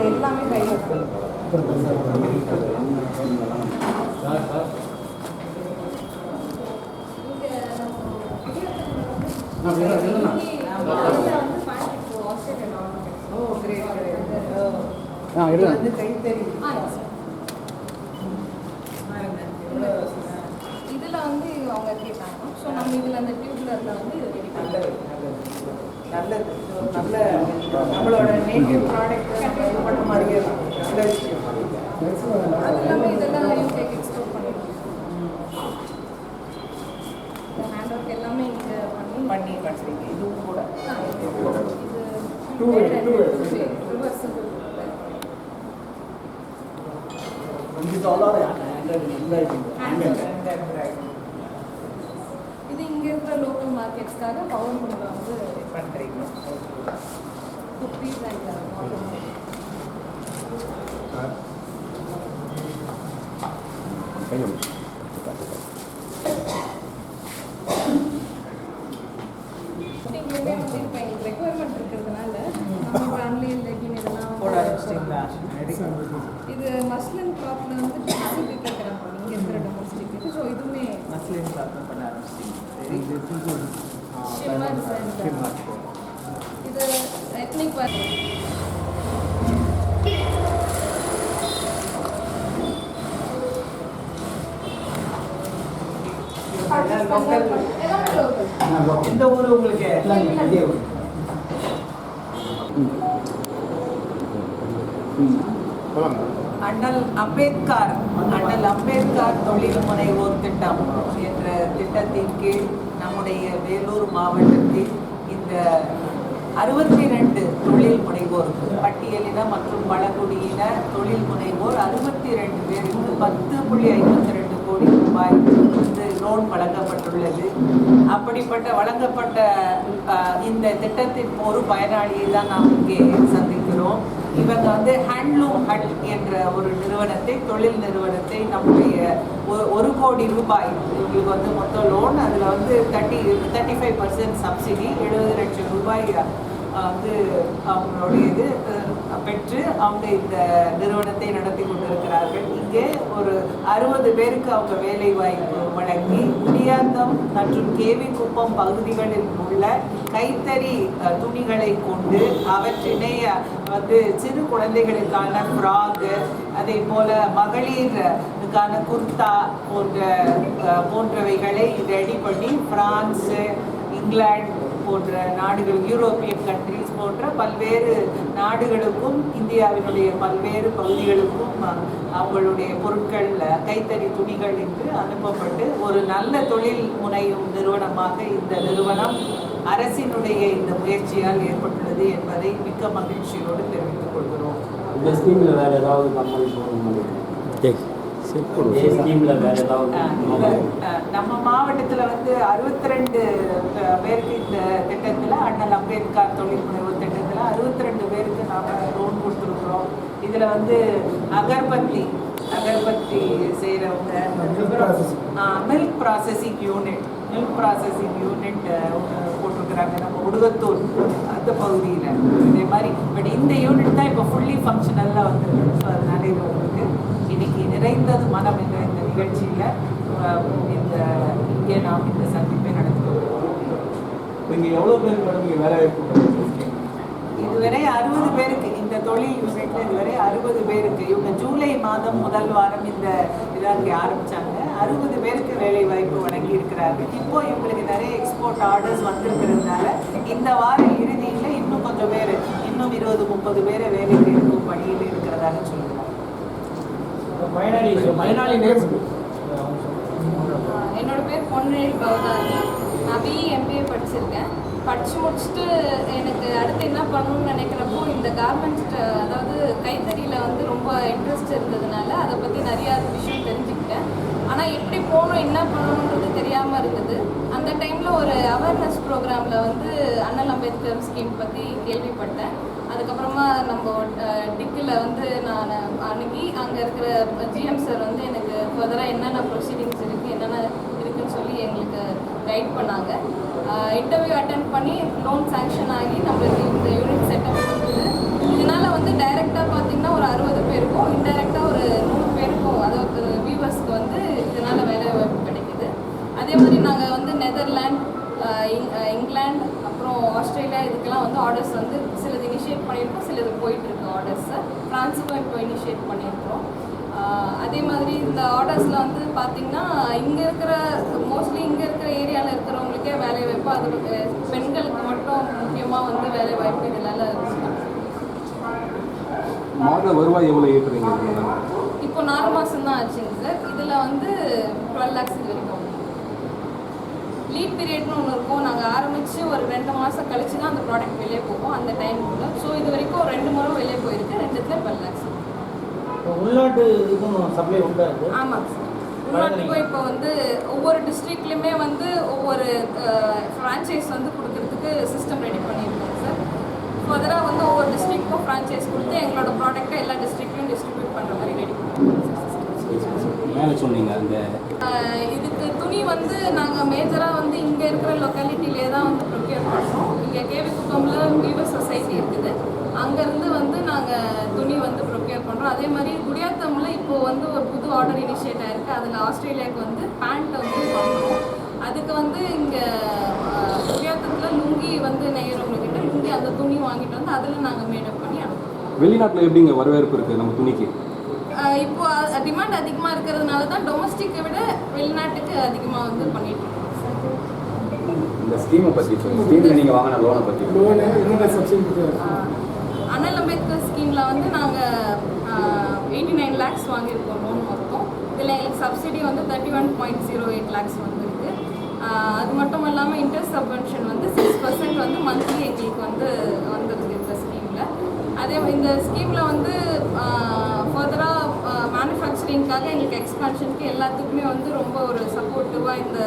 அது எல்லாமே கையில் வந்து கை தெரியும் இதில் வந்து அவங்க கேட்டாங்க. ஸோ நம்ம இதில் அந்த டியூப்லரில் வந்து ரெடி பண்ணி நல்லது. ஒரு நல்ல நம்மளோட நேட்டிவ் ப்ராடக்ட் இது பண்ண மாதிரியே நல்ல விஷயம். அது இல்லாமல் இதெல்லாம் யூகேக்கு எக்ஸ்போர்ட் பண்ணிடுவோம் ஹேண்ட் ஒர்க் எல்லாமே இங்கே பண்ணி பண்ணி பண்ணுறீங்க இதுவும் கூட. இது reversible. இது நல்லா. இந்த இது இருக்கிற லோக்கல் மார்க்கெட்ஸ்க்காக பவர் மூலில் வந்து பண்றீங்க. குப்பீஸ் அண்ட் இங்கேயுமே வந்து இப்போ எங்களுக்கு ரெக்குவயர்மெண்ட் இருக்கிறதுனால நம்ம ஃபேமிலி லெகின் இதெல்லாம் போட ஆரம்பிச்சிட்டிங்களா இது மஸ்லின் கிளாத்ல வந்து டிசிபி தைக்கிறாங்க இங்கே இருக்கிற டொமஸ்டிக் இது ஸோ இதுவுமே மஸ்லின் கிளாத் பண்ண ஆரம்பிச்சிட்டீங்க சரி இந்த இது எத்னிக் லோக்கல் எல்லாமே லோக்கல் எந்த ஊர் உங்களுக்கு அண்ணல் அம்பேத்கர் அண்ணல் அம்பேத்கர் தொழில் முனைவோர் திட்டம் என்ற திட்டத்தின் கீழ் நம்முடைய வேலூர் மாவட்டத்தில் இந்த அறுபத்தி ரெண்டு தொழில் முனைவோர் பட்டியலின மற்றும் பழங்குடியின தொழில் முனைவோர் அறுபத்தி ரெண்டு பேருக்கு பத்து புள்ளி ஐம்பத்தி ரெண்டு கோடி ரூபாய் வந்து லோன் வழங்கப்பட்டுள்ளது. அப்படிப்பட்ட வழங்கப்பட்ட இந்த திட்டத்தின் ஒரு பயனாளியை தான் நாம் இங்கே சந்திக்கிறோம். இவங்க வந்து ஹேண்ட்லூம் ஹட் என்ற ஒரு நிறுவனத்தை தொழில் நிறுவனத்தை நம்முடைய ஒரு கோடி ரூபாய். இவங்களுக்கு வந்து மொத்தம் லோன் அதில் வந்து thirty thirty five percent subsidy எழுபது லட்சம் ரூபாய் வந்து அவங்களுடைய இது பெற்று அவங்க இந்த நிறுவனத்தை நடத்தி கொண்டிருக்கிறார்கள். இங்கே ஒரு அறுபது பேருக்கு அவங்க வேலை வாய்ப்பு வழங்கி குடியாத்தம் மற்றும் கேவி குப்பம் பகுதிகளில் உள்ள கைத்தறி துணிகளை கொண்டு அவற்றினை வந்து சிறு குழந்தைகளுக்கான ஃப்ராகு அதே போல மகளிருக்கான குர்தா போன்ற போன்றவைகளை ரெடி பண்ணி பிரான்ஸு இங்கிலாந்து போன்ற நாடுகள் யூரோப்பியன் கண்ட்ரீஸ் போன்ற பல்வேறு நாடுகளுக்கும் இந்தியாவினுடைய பல்வேறு பகுதிகளுக்கும் அவங்களுடைய பொருட்கள் கைத்தறி துணிகள் என்று அனுப்பப்பட்டு ஒரு நல்ல தொழில் முனையும் நிறுவனமாக இந்த நிறுவனம் அரசினுடைய இந்த முயற்சியால் ஏற்பட்டுள்ளது என்பதை மிக்க மகிழ்ச்சியோடு தெரிவித்துக் கொள்கிறோம். நம்ம மாவட்டத்தில் வந்து அறுபத்தி ரெண்டு பேருக்கு இந்த திட்டத்தில் அண்ணல் அம்பேத்கர் தொழில் முனைவு திட்டத்தில் அறுபத்தி ரெண்டு பேருக்கு நாம் லோன் கொடுத்துருக்குறோம். இதில் வந்து அகர்பத்தி அகர்பத்தி செய்கிறவங்க milk processing unit milk processing unit போட்டிருக்கிறாங்க. நம்ம உடுகத்தூர் அந்த பகுதியில். இதே மாதிரி பட் இந்த யூனிட் தான் இப்போ ஃபுல்லி ஃபங்க்ஷனலில் வந்துருக்கு ஸோ அதனால இது உங்களுக்கு இன்னைக்கு நிறைந்தது மனம் என்ற இந்த நிகழ்ச்சியில் இந்த இங்கே நாம் இந்த சந்திப்பை நடத்தி கொள்கிறோம் இங்கே எவ்வளோ பேர் மேடம் வேலை? இதுவரை அறுபது பேருக்கு இந்த தொழில் யூனிட்ல இதுவரை அறுபது பேருக்கு இவங்க ஜூலை மாதம் முதல் வாரம் இந்த இதாக ஆரம்பிச்சாங்க. அறுபது பேருக்கு வேலை வாய்ப்பு வழங்கி இருக்கிறார்கள். இப்போ இவங்களுக்கு நிறைய எக்ஸ்போர்ட் ஆர்டர்ஸ் வந்திருக்கிறதுனால இந்த வார இறுதியில் இன்னும் கொஞ்சம் பேர் இன்னும் இருபது முப்பது பேரை வேலைக்கு எடுக்கும் பணியில் இருக்கிறதாக சொல்லுவாங்க பயனாளி பயனாளி நேம் என்னோட பேர் பொன்னேழி பவதாரி நான் பிஇ எம்பிஏ படிச்சிருக்கேன். படித்து முடிச்சுட்டு எனக்கு அடுத்து என்ன பண்ணணும்னு நினைக்கிறப்போ இந்த கார்மெண்ட்ஸ் அதாவது கைத்தறியில் வந்து ரொம்ப இன்ட்ரெஸ்ட் இருந்ததுனால அதை பற்றி நிறையா விஷயம் தெரிஞ்சுக்கிட்டேன். ஆனால் எப்படி போகணும் என்ன பண்ணணுன்றது தெரியாமல் இருந்தது. அந்த டைமில் ஒரு அவேர்னஸ் ப்ரோக்ராமில் வந்து அண்ணல் அம்பேத்கர் ஸ்கீம் பற்றி கேள்விப்பட்டேன். அதுக்கப்புறமா நம்ம டிக்கில் வந்து நான் அணுகி அங்கே இருக்கிற ஜிஎம் சார் வந்து எனக்கு ஃபர்தராக என்னென்ன ப்ரொசீடிங்ஸ் இருக்குது என்னென்ன இருக்குன்னு சொல்லி எங்களுக்கு கைட் பண்ணாங்க. இன்டர்வியூ அட்டன் பண்ணி லோன் சேங்ஷன் ஆகி நம்மளுக்கு இந்த யூனிட் செட்டப் இருந்தது இதனால் வந்து டைரெக்டாக பார்த்தீங்கன்னா ஒரு அறுபது பேருக்கும் இன்டைரக்டாக ஒரு நூறு பேருக்கும் அதாவது வியூவர்ஸ்க்கு வந்து இதனால் வேலை வாய்ப்பு கிடைக்குது. அதே மாதிரி நாங்கள் வந்து நெதர்லாண்ட் இங்கிலாந்து ஆஸ்திரேலியா இதுக்கெல்லாம் வந்து ஆர்டர்ஸ் வந்து சிலது இனிஷியேட் பண்ணியிருக்கோம் சிலது போயிட்டு இருக்கு ஆர்டர்ஸை ஃப்ரான்ஸுக்கும் இப்போ இனிஷியேட் பண்ணியிருக்கோம் அதே மாதிரி இந்த ஆர்டர்ஸில் வந்து பார்த்திங்கன்னா இங்கே இருக்கிற மோஸ்ட்லி இங்கே இருக்கிற ஏரியாவில் இருக்கிறவங்களுக்கே வேலை வாய்ப்பு அது பெண்களுக்கு மட்டும் முக்கியமாக வந்து வேலை வாய்ப்பு இதனால மாத வருவாய் எவ்வளோ ஈட்டுறீங்க இப்போ நாலு மாதம் தான் ஆச்சுங்க சார். இதில் வந்து டுவெல் லேக்ஸ் இது வரைக்கும். லீட் பீரியட்னு ஒன்று இருக்கும். நாங்கள் ஆரம்பித்து ஒரு ரெண்டு மாதம் கழிச்சு தான் அந்த ப்ராடக்ட் வெளியே போகும். அந்த டைமுக்குள்ள ஸோ இது வரைக்கும் ரெண்டு முறை வெளியே போயிருக்கு. ரெண்டுத்துல டுவெல் லேக்ஸ் உள்நாட்டு சப்ளை உண்டா ஆமாங்க சார் உள்நாட்டுக்கும் இப்போ வந்து ஒவ்வொரு டிஸ்ட்ரிக்ட்லையுமே வந்து ஒவ்வொரு ஃப்ரான்ச்சைஸ் வந்து கொடுக்கறதுக்கு சிஸ்டம் ரெடி பண்ணியிருக்கோம் சார் ஃபர்தராக வந்து ஒவ்வொரு டிஸ்ட்ரிக்ட்க்கும் ஃப்ரான்ச்சைஸ் கொடுத்து எங்களோட ப்ராடக்ட்டை எல்லா டிஸ்ட்ரிக்ட்லையும் டிஸ்ட்ரிபியூட் பண்ணுற மாதிரி ரெடி பண்ணியிருக்கோம் மேலே சொன்னீங்க அந்த ஆஹ் இதுக்கு துணி வந்து நாங்கள் மேஜராக வந்து இங்கே இருக்கிற லொக்காலிட்டிலே தான் வந்து ப்ரொக்யூர் பண்ணுறோம் இங்கே கேவிக்குப்பமில் வீவர் சொசைட்டி இருக்குது. அங்கேருந்து வந்து நாங்கள் துணி வந்து ப்ரொக்யூர் பண்ணுறோம் அதே மாதிரி குடியாத்தமில் இப்போது வந்து ஒரு புது ஆர்டர் இனிஷியேட் ஆயிருக்கு. அதில் ஆஸ்திரேலியாவுக்கு வந்து பேண்ட் வந்து பண்ணுறோம் அதுக்கு வந்து இங்கே குடியாத்தத்தில் லுங்கி வந்து நெய்யறவங்கக்கிட்ட லுங்கி அந்த துணி வாங்கிட்டு வந்து அதில் நாங்கள் மேடப் பண்ணி அனுப்புவோம் வெளிநாட்டில் எப்படிங்க வரவேற்பு இருக்குது நம்ம துணிக்கு? இப்போ டிமாண்ட் அதிகமாக இருக்கிறதுனால தான் டொமஸ்டிக்கை விட வெளிநாட்டுக்கு அதிகமாக வந்து பண்ணிட்டு இருக்கோம். சார். இந்த ஸ்கீமை பற்றி ஸ்கீமில் நீங்கள் வாங்கின லோனை பற்றி லோனு என்னென்ன சப்சிடி ஆஹ் அண்ணல் அம்பேத்கர் ஸ்கீமில் வந்து நாங்கள் எயிட்டி நைன் லேக்ஸ் வாங்கியிருக்கோம் லோன் மொத்தம். இதில் எங்களுக்கு சப்சிடி வந்து thirty one point zero eight lakhs வந்துருக்கு அது மட்டும் இல்லாமல் இன்ட்ரெஸ்ட் சப்வென்ஷன் வந்து சிக்ஸ் பர்சன்ட் வந்து மந்த்லி எங்களுக்கு வந்து வந்துருக்கு இந்த ஸ்கீமில் அதே இந்த ஸ்கீமில் வந்து மேனுஃபேக்சரிங்காக எங்களுக்கு எக்ஸ்பான்ஷனுக்கு எல்லாத்துக்குமே வந்து ரொம்ப ஒரு சப்போர்ட்டிவாக இந்த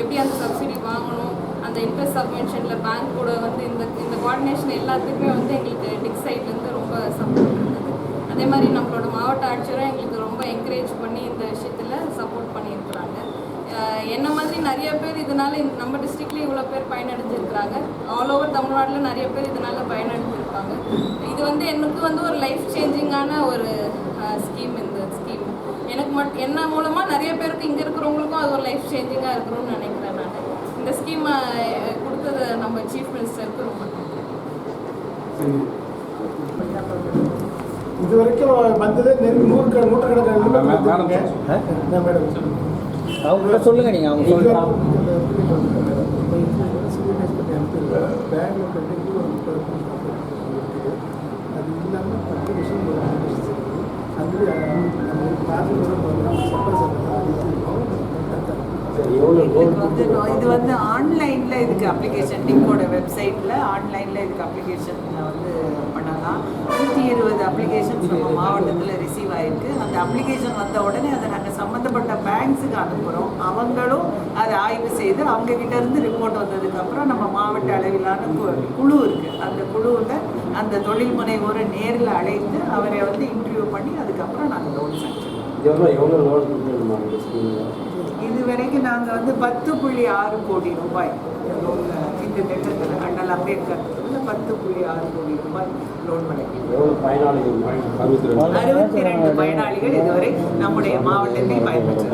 எப்படி அந்த சப்சிடி வாங்கணும் அந்த இன்ட்ரெஸ்ட் சப்மென்ஷனில் பேங்க் கூட வந்து இந்த இந்த கோஆர்டினேஷன் எல்லாத்துக்குமே வந்து எங்களுக்கு டிக் சைட்லேருந்து ரொம்ப சப்போர்ட் இருந்தது. அதே மாதிரி நம்மளோட மாவட்ட ஆட்சியரும் எங்களுக்கு ரொம்ப என்கரேஜ் பண்ணி இந்த விஷயத்தில் சப்போர்ட் பண்ணியிருக்கிறாங்க. என்ன மாதிரி நிறைய பேர் இதனால நம்ம டிஸ்ட்ரிக்ட்லேயும் இவ்வளோ பேர் பயனடைஞ்சிருக்கிறாங்க. ஆல் ஓவர் தமிழ்நாட்டில் நிறைய பேர் இதனால பயனடைஞ்சிருப்பாங்க. இது வந்து எனக்கு வந்து ஒரு லைஃப் சேஞ்சிங்கான ஒரு ஸ்கீம் இந்த ஸ்கீம் எனக்கு மட் என்ன மூலமாக நிறைய பேருக்கு இங்கே இருக்கிறவங்களுக்கும் அது ஒரு லைஃப் சேஞ்சிங்காக இருக்கணும்னு நினைக்கிறேன் நான் இந்த ஸ்கீம் கொடுத்தது நம்ம சீஃப் மினிஸ்டருக்கு ரொம்ப நன்றி இது வரைக்கும் வந்ததே நெருங்கி நூறு நூற்றுக்கணக்கான மேடம் ஆ, மேடம் அவங்க சொல்லுங்க நீங்க அவங்க சொல்லுங்க பேங்க்ல கட்டிட்டு ஒரு முப்பது லட்சம் இருக்குது. அது இல்லாமல் பத்து விஷயம் அது நம்ம பார்த்து நம்ம சப்பா எவ்வளோ இதுக்கு வந்து நோ- இது வந்து ஆன்லைனில் இதுக்கு அப்ளிகேஷன் டிங்கோட வெப்சைட்டில் ஆன்லைனில் இதுக்கு அப்ளிகேஷன் வந்து பண்ணலாம். நூற்றி இருபது அப்ளிகேஷன்ஸ் நம்ம மாவட்டத்தில் ரிசீவ் ஆயிருக்கு. அந்த அப்ளிகேஷன் வந்த உடனே அதை நாங்கள் சம்மந்தப்பட்ட பேங்க்ஸுக்கு அனுப்புகிறோம் அவங்களும் அதை ஆய்வு செய்து அவங்க கிட்ட இருந்து ரிப்போர்ட் வந்ததுக்கப்புறம் நம்ம மாவட்ட அளவிலான குழு இருக்குது அந்த குழுவில் அந்த தொழில் முனைவோரை நேரில் அழைத்து அவரை வந்து இன்டர்வியூ பண்ணி அதுக்கப்புறம் நாங்கள் லோன் சாங்ஷன் எவ்வளோ எவ்வளோ லோன் கொடுத்துருமா இந்த ஸ்கீமில் இது வரைக்கும் நாங்கள் வந்து பத்து புள்ளி ஆறு கோடி ரூபாய் இந்த திட்டத்தில் அண்ணல் அம்பேத்கர் பத்து புள்ளி ஆறு கோடி ரூபாய் லோன் வழங்கியிருக்கோம் அறுபத்தி ரெண்டு. பயனாளிகள் இதுவரை நம்முடைய மாவட்டத்தில் பயன்பெற்றார்